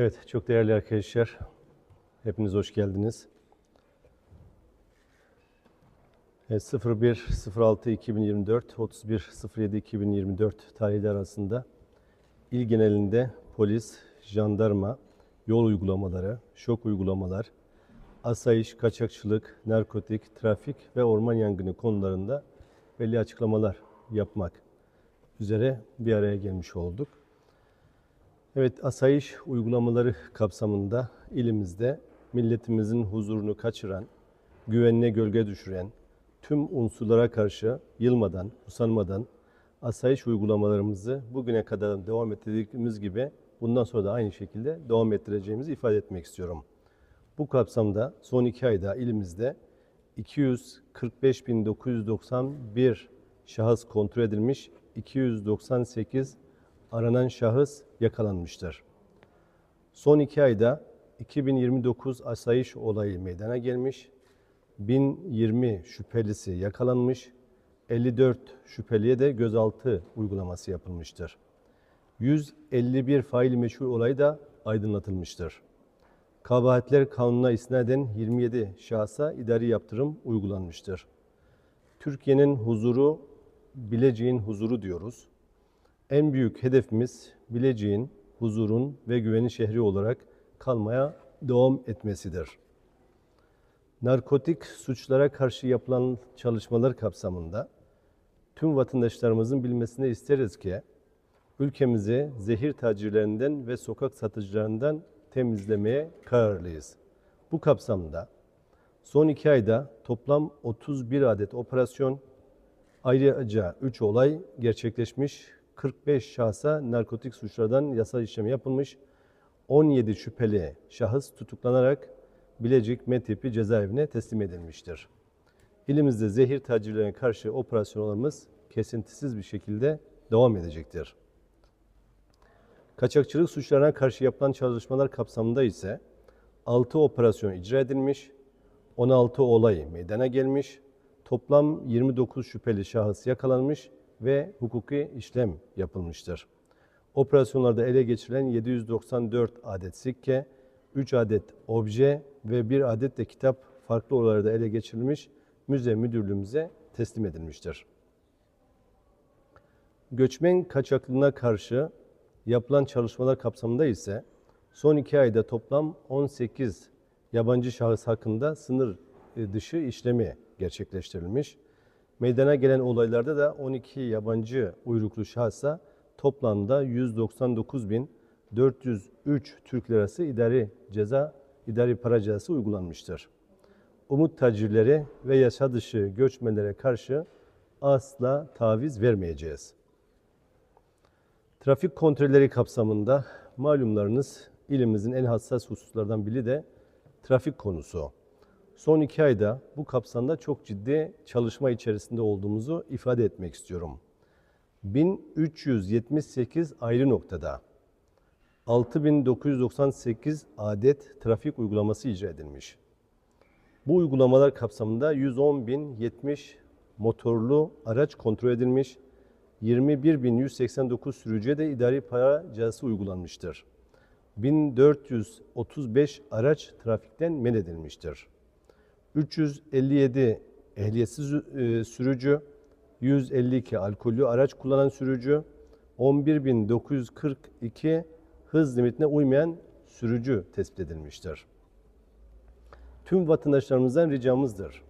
Evet, çok değerli arkadaşlar. Hepiniz hoş geldiniz. Evet, 01 06 2024 31 07 2024 tarihleri arasında il genelinde polis, jandarma, yol uygulamaları, şok uygulamalar, asayiş, kaçakçılık, narkotik, trafik ve orman yangını konularında belli açıklamalar yapmak üzere bir araya gelmiş olduk. Evet, asayiş uygulamaları kapsamında ilimizde milletimizin huzurunu kaçıran, güvenine gölge düşüren, tüm unsurlara karşı yılmadan, usanmadan asayiş uygulamalarımızı bugüne kadar devam ettirdiğimiz gibi bundan sonra da aynı şekilde devam ettireceğimizi ifade etmek istiyorum. Bu kapsamda son iki ayda ilimizde 245.991 şahıs kontrol edilmiş, 298 aranan şahıs yakalanmıştır. Son iki ayda 2029 asayiş olayı meydana gelmiş, 1020 şüphelisi yakalanmış, 54 şüpheliye de gözaltı uygulaması yapılmıştır. 151 fail meçhul olayı da aydınlatılmıştır. Kabahatler kanununa isnaden 27 şahsa idari yaptırım uygulanmıştır. Türkiye'nin huzuru, Bilecik'in huzuru diyoruz. En büyük hedefimiz Bilecik'in huzurun ve güvenin şehri olarak kalmaya devam etmesidir. Narkotik suçlara karşı yapılan çalışmalar kapsamında tüm vatandaşlarımızın bilmesini isteriz ki ülkemizi zehir tacirlerinden ve sokak satıcılarından temizlemeye kararlıyız. Bu kapsamda son iki ayda toplam 31 adet operasyon, ayrıca 3 olay gerçekleşmiş, 45 şahsa narkotik suçlardan yasal işlem yapılmış, 17 şüpheli şahıs tutuklanarak Bilecik Metipi cezaevine teslim edilmiştir. İlimizde zehir tacirlerine karşı operasyonlarımız kesintisiz bir şekilde devam edecektir. Kaçakçılık suçlarına karşı yapılan çalışmalar kapsamında ise 6 operasyon icra edilmiş, 16 olay meydana gelmiş, toplam 29 şüpheli şahıs yakalanmış ve hukuki işlem yapılmıştır. Operasyonlarda ele geçirilen 794 adet sikke, 3 adet obje ve 1 adet de kitap farklı olaylarda ele geçirilmiş, müze müdürlüğümüze teslim edilmiştir. Göçmen kaçaklığına karşı yapılan çalışmalar kapsamında ise son iki ayda toplam 18 yabancı şahıs hakkında sınır dışı işlemi gerçekleştirilmiş. Meydana gelen olaylarda da 12 yabancı uyruklu şahsa toplamda 199.403 Türk lirası idari ceza, idari para cezası uygulanmıştır. Umut tacirleri ve yasa dışı göçmenlere karşı asla taviz vermeyeceğiz. Trafik kontrolleri kapsamında malumlarınız ilimizin en hassas hususlardan biri de trafik konusu. Son iki ayda bu kapsamda çok ciddi çalışma içerisinde olduğumuzu ifade etmek istiyorum. 1378 ayrı noktada 6998 adet trafik uygulaması icra edilmiş. Bu uygulamalar kapsamında 110.070 motorlu araç kontrol edilmiş, 21.189 sürücüye de idari para cezası uygulanmıştır. 1435 araç trafikten men edilmiştir. 357 ehliyetsiz e, sürücü, 152 alkollü araç kullanan sürücü, 11.942 hız limitine uymayan sürücü tespit edilmiştir. Tüm vatandaşlarımızdan ricamızdır.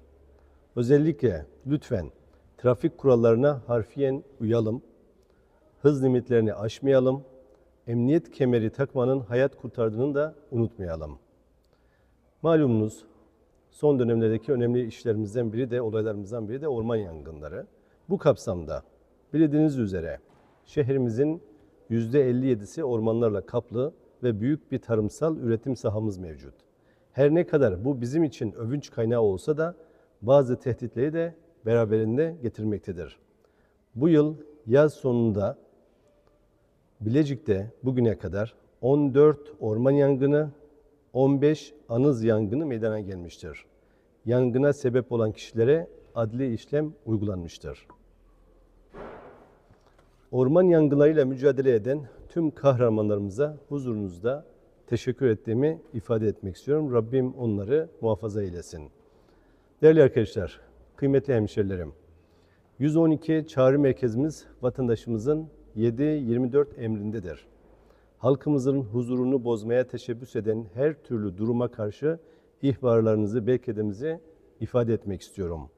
Özellikle lütfen trafik kurallarına harfiyen uyalım, hız limitlerini aşmayalım, emniyet kemeri takmanın hayat kurtardığını da unutmayalım. Malumunuz son dönemlerdeki önemli işlerimizden biri de olaylarımızdan biri de orman yangınları. Bu kapsamda bildiğiniz üzere şehrimizin %57'si ormanlarla kaplı ve büyük bir tarımsal üretim sahamız mevcut. Her ne kadar bu bizim için övünç kaynağı olsa da bazı tehditleri de beraberinde getirmektedir. Bu yıl yaz sonunda Bilecik'te bugüne kadar 14 orman yangını, 15 anız yangını meydana gelmiştir. Yangına sebep olan kişilere adli işlem uygulanmıştır. Orman yangınlarıyla mücadele eden tüm kahramanlarımıza huzurunuzda teşekkür ettiğimi ifade etmek istiyorum. Rabbim onları muhafaza eylesin. Değerli arkadaşlar, kıymetli hemşerilerim, 112 çağrı merkezimiz vatandaşımızın 7-24 emrindedir. Halkımızın huzurunu bozmaya teşebbüs eden her türlü duruma karşı ihbarlarınızı, bekledemizi ifade etmek istiyorum.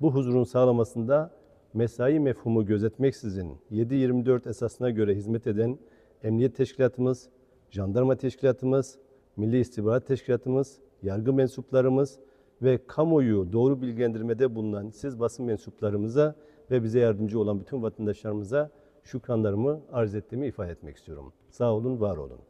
Bu huzurun sağlamasında mesai mefhumu gözetmeksizin 7-24 esasına göre hizmet eden Emniyet Teşkilatımız, Jandarma Teşkilatımız, Milli İstihbarat Teşkilatımız, yargı mensuplarımız ve kamuoyu doğru bilgilendirmede bulunan siz basın mensuplarımıza ve bize yardımcı olan bütün vatandaşlarımıza şükranlarımı arz ettiğimi ifade etmek istiyorum. Sağ olun, var olun.